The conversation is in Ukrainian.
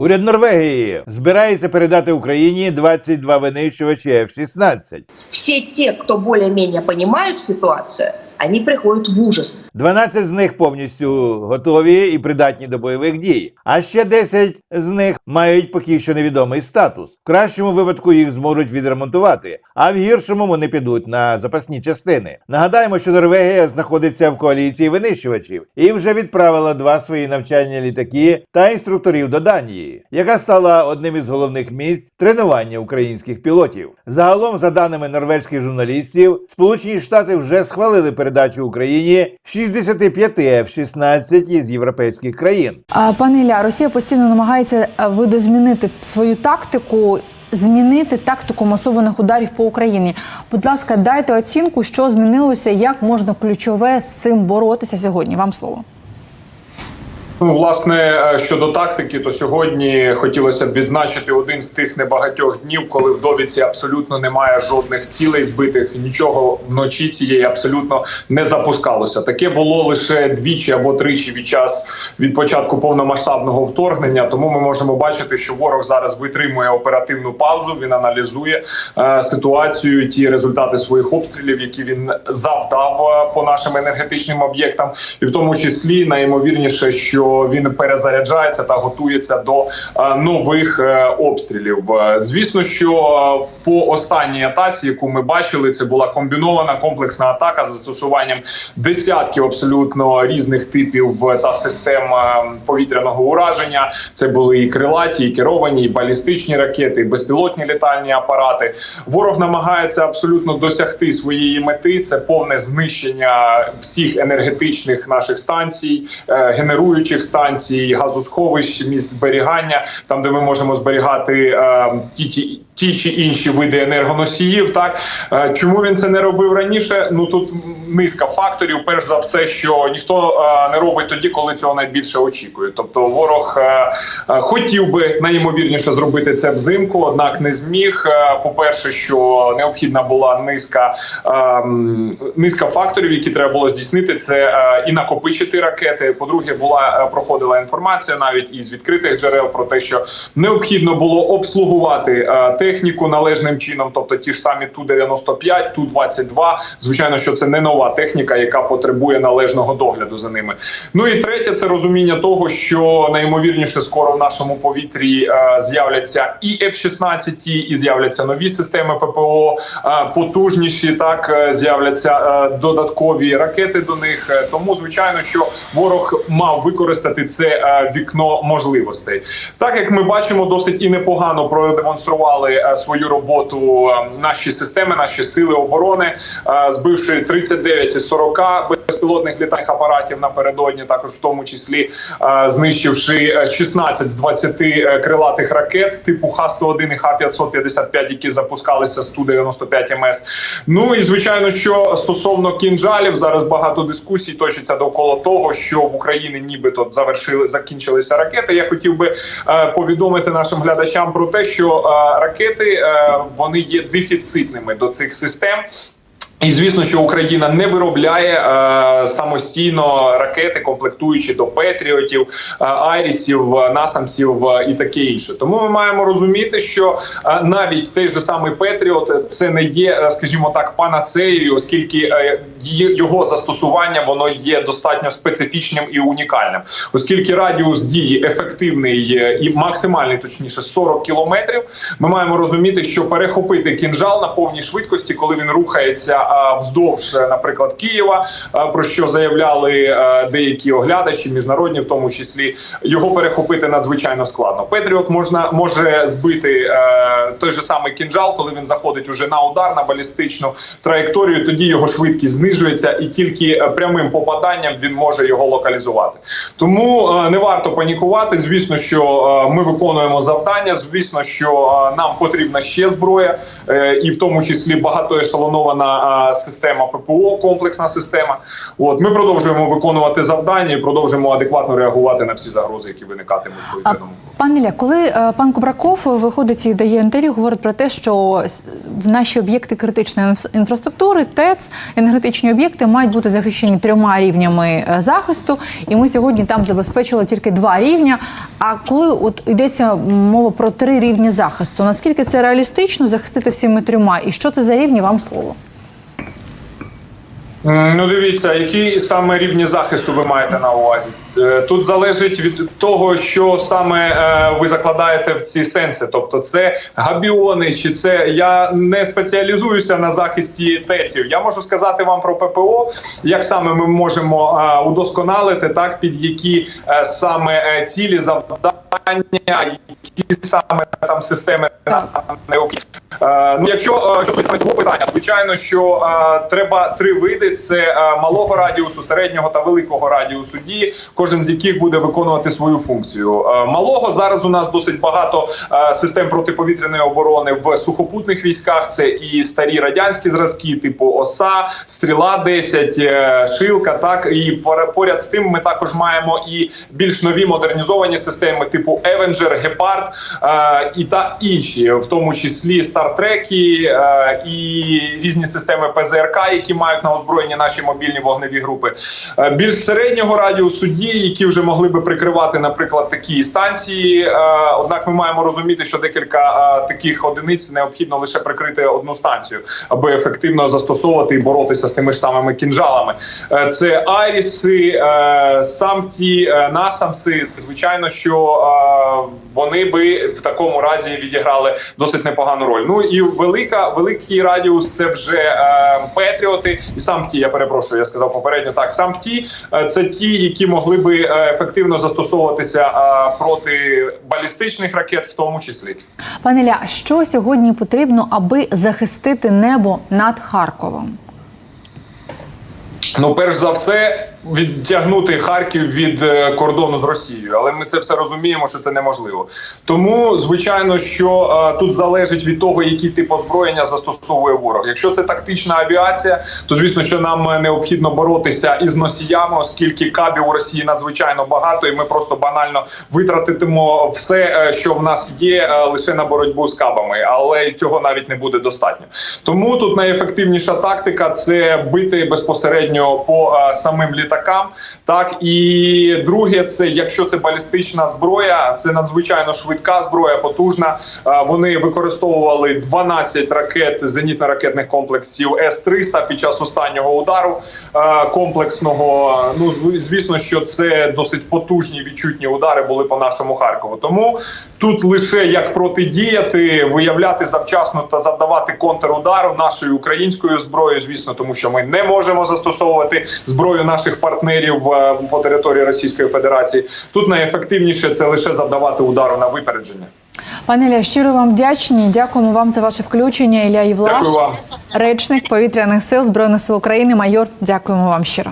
Уряд Норвегії збирається передати Україні 22 винищувачі F-16. Всі ті, хто більш-менш понимают ситуацию, они приходят в ужас. 12 з них повністю готові і придатні до бойових дій. А ще 10 з них мають поки що невідомий статус. В кращому випадку їх зможуть відремонтувати, а в гіршому вони підуть на запасні частини. Нагадаємо, що Норвегія знаходиться в коаліції винищувачів і вже відправила два свої навчальні літаки та інструкторів до Данії, яка стала одним із головних місць тренування українських пілотів. Загалом, за даними норвезьких журналістів, Сполучені Штати вже схвалили передачу Україні 65 F-16 із європейських країн. А, Пане Ілля, Росія постійно намагається видозмінити свою тактику, змінити тактику масованих ударів по Україні. Будь ласка, дайте оцінку, що змінилося, як можна ключове з цим боротися сьогодні. Вам слово. Ну, власне, е, щодо тактики, то сьогодні хотілося б відзначити один з тих небагатьох днів, коли в довідці абсолютно немає жодних цілей збитих, нічого вночі цієї абсолютно не запускалося. Таке було лише двічі або тричі від час від початку повномасштабного вторгнення. Тому ми можемо бачити, що ворог зараз витримує оперативну паузу. Він аналізує е, ситуацію, ті результати своїх обстрілів, які він завдав е, по нашим енергетичним об'єктам, і в тому числі найімовірніше, що він перезаряджається та готується до е, нових е, обстрілів. Е, Звісно, що по останній атаці, яку ми бачили, це була комбінована комплексна атака з застосуванням десятків абсолютно різних типів та систем повітряного ураження. Це були і крилаті, і керовані, і балістичні ракети, і безпілотні літальні апарати. Ворог намагається абсолютно досягти своєї мети. Це повне знищення всіх енергетичних наших станцій, е, генеруючих станцій, газосховищ, місць зберігання, там де ми можемо зберігати е, ті ті. Ті чи інші види енергоносіїв, так Е, чому він це не робив раніше? Ну тут низка факторів. Перш за все, що ніхто е, не робить тоді, коли цього найбільше очікує. Тобто, ворог е, хотів би найімовірніше зробити це взимку, однак не зміг. Е, По-перше, що необхідна була низка низка факторів, які треба було здійснити. Це і накопичити ракети. По-друге, була е, проходила інформація навіть із відкритих джерел про те, що необхідно було обслугувати е, техніку належним чином, тобто ті ж самі ту 95 ту 22 Звичайно, що це не нова техніка, яка потребує належного догляду за ними. Ну і третє, це розуміння того, що найімовірніше скоро в нашому повітрі е, з'являться і F-16, і з'являться нові системи ППО, е, потужніші. Так з'являться додаткові ракети до них. Тому, звичайно, що ворог мав використати це е, вікно можливостей. Так як ми бачимо, досить і непогано продемонстрували е, свою роботу е, наші системи, наші сили оборони, збивши 39 із 40 безпілотних літальних апаратів напередодні, також в тому числі знищивши е, 16 з 20 е, крилатих ракет типу Х-101 і Х-555, які запускалися з Ту-95 МС. Ну і звичайно, що стосовно кінжалів, зараз багато дискусій точиться довкола того, що в Україні нібито завершили закінчилися ракети. Я хотів би е, повідомити нашим глядачам про те, що е, ракети е, вони є дефіцитними до цих систем. І звісно, що Україна не виробляє е, самостійно ракети, комплектуючи до Петріотів, е, Айрісів, е, Насамсів е, і таке інше. Тому ми маємо розуміти, що е, навіть той же самий Петріот це не є, е, скажімо так, панацеєю, оскільки е, його застосування воно є достатньо специфічним і унікальним, оскільки радіус дії ефективний е, і максимальний, точніше 40 кілометрів. Ми маємо розуміти, що перехопити кінжал на повній швидкості, коли він рухається вздовж, е, наприклад, Києва, про що заявляли е, деякі оглядачі, міжнародні, в тому числі його перехопити надзвичайно складно. Петріот можна може збити е, той же самий кінжал, коли він заходить уже на удар на балістичну траєкторію. Тоді його швидкість знижується, і тільки е, прямим попаданням він може його локалізувати. Тому е, не варто панікувати. Звісно, що е, ми виконуємо завдання. Звісно, що е, нам потрібна ще зброя, е, і в тому числі багатоешелонована система ППО, комплексна система. От ми продовжуємо виконувати завдання і продовжуємо адекватно реагувати на всі загрози, які виникатимуть повітряному. пане Ілля, коли е, пан Кубраков виходить і дає інтерв'ю, говорить про те, що в наші об'єкти критичної інфраструктури, ТЕЦ, енергетичні об'єкти мають бути захищені трьома рівнями е, захисту, і ми сьогодні там забезпечили тільки два рівня. А коли от йдеться мова про три рівні захисту, наскільки це реалістично захистити всіми трьома? І що це за рівні? Вам слово? Ну, дивіться, які саме рівні захисту ви маєте на увазі? Е, Тут залежить від того, що саме е, ви закладаєте в ці сенси. Тобто, це габіони, чи це я не спеціалізуюся на захисті ТЕЦів. Я можу сказати вам про ППО, як саме ми можемо е, удосконалити, так під які е, саме е, цілі завдання, які саме там системи необхідні. Е, Ну, якщо е, що цього питання, звичайно, що е, треба три види: це е, малого радіусу, середнього та великого радіусу дії, кожен з яких буде виконувати свою функцію. Е, малого зараз у нас досить багато е, систем протиповітряної оборони в сухопутних військах. Це і старі радянські зразки, типу ОСА, стріла 10 е, шилка. Так і поряд з тим ми також маємо і більш нові модернізовані системи, типу Евенджер, Гепард і та інші, в тому числі Стартреки і різні системи ПЗРК, які мають на озброєнні наші мобільні вогневі групи. Більш середнього радіусу дії, які вже могли би прикривати, наприклад, такі станції. Е, однак ми маємо розуміти, що декілька е, таких одиниць необхідно лише прикрити одну станцію, аби ефективно застосовувати і боротися з тими ж самими кінжалами. Е, це Айріси, самті, насамси. Звичайно, що вони би в такому разі відіграли досить непогану роль. Ну і велика, великий радіус це вже е, Петріоти і сам ті. Я перепрошую, я сказав попередньо. Так, сам ті е, це ті, які могли би е, ефективно застосовуватися е, проти балістичних ракет, в тому числі. Пане Ля, що сьогодні потрібно, аби захистити небо над Харковом? Ну, перш за все, відтягнути Харків від е, кордону з Росією, але ми це все розуміємо, що це неможливо. Тому, звичайно, що е, тут залежить від того, який тип озброєння застосовує ворог. Якщо це тактична авіація, то звісно, що нам е, необхідно боротися із носіями, оскільки кабів у Росії надзвичайно багато, і ми просто банально витратитимо все, е, що в нас є, лише на боротьбу з кабами, але цього навіть не буде достатньо. Тому тут найефективніша тактика це бити безпосередньо по е, самим літакам. Так і друге, це якщо це балістична зброя, це надзвичайно швидка зброя, потужна. Е, Вони використовували 12 ракет зенітно-ракетних комплексів С-300 під час останнього удару е, комплексного. Ну звісно, що це досить потужні відчутні удари були по нашому Харкову. Тому тут лише як протидіяти, виявляти завчасно та завдавати контрудару нашою українською зброєю. Звісно, тому що ми не можемо застосовувати зброю наших партнерів е, по території Російської Федерації. Тут найефективніше це лише завдавати удару на випередження. Пане Ілля, щиро вам вдячні. Дякуємо вам за ваше включення. Ілля Євлаш, речник повітряних сил Збройних сил України, майор. Дякуємо вам щиро.